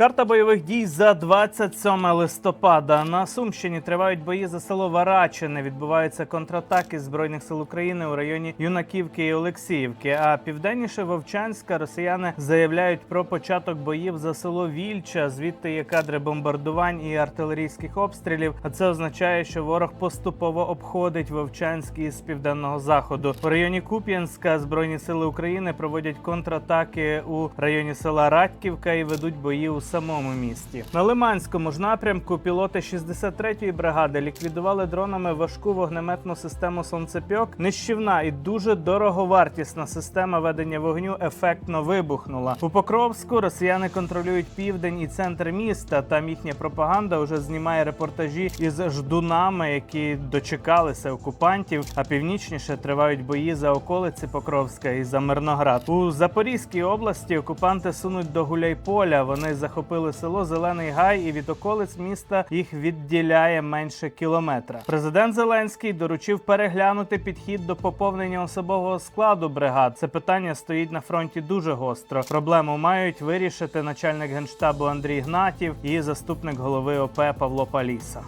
Карта бойових дій за 27 листопада. На Сумщині тривають бої за село Варачине. Відбуваються контратаки збройних сил України у районі Юнаківки і Олексіївки. А південніше Вовчанська росіяни заявляють про початок боїв за село Вільча. Звідти є кадри бомбардувань і артилерійських обстрілів. А це означає, що ворог поступово обходить Вовчанськ із південного заходу. У районі Куп'янська збройні сили України проводять контратаки у районі села Радьківка і ведуть бої у самому місті. На Лиманському ж напрямку пілоти 63-ї бригади ліквідували дронами важку вогнеметну систему сонцепьок. Нищівна і дуже дороговартісна система ведення вогню ефектно вибухнула. У Покровську росіяни контролюють південь і центр міста. Там їхня пропаганда вже знімає репортажі із ждунами, які дочекалися окупантів. А північніше тривають бої за околиці Покровська і за Мирноград. У Запорізькій області окупанти сунуть до Гуляйполя. Вони захопили село Зелений Гай, і від околиць міста їх відділяє менше кілометра. Президент Зеленський доручив переглянути підхід до поповнення особового складу бригад. Це питання стоїть на фронті дуже гостро. Проблему мають вирішити начальник генштабу Андрій Гнатів і заступник голови ОП Павло Паліса.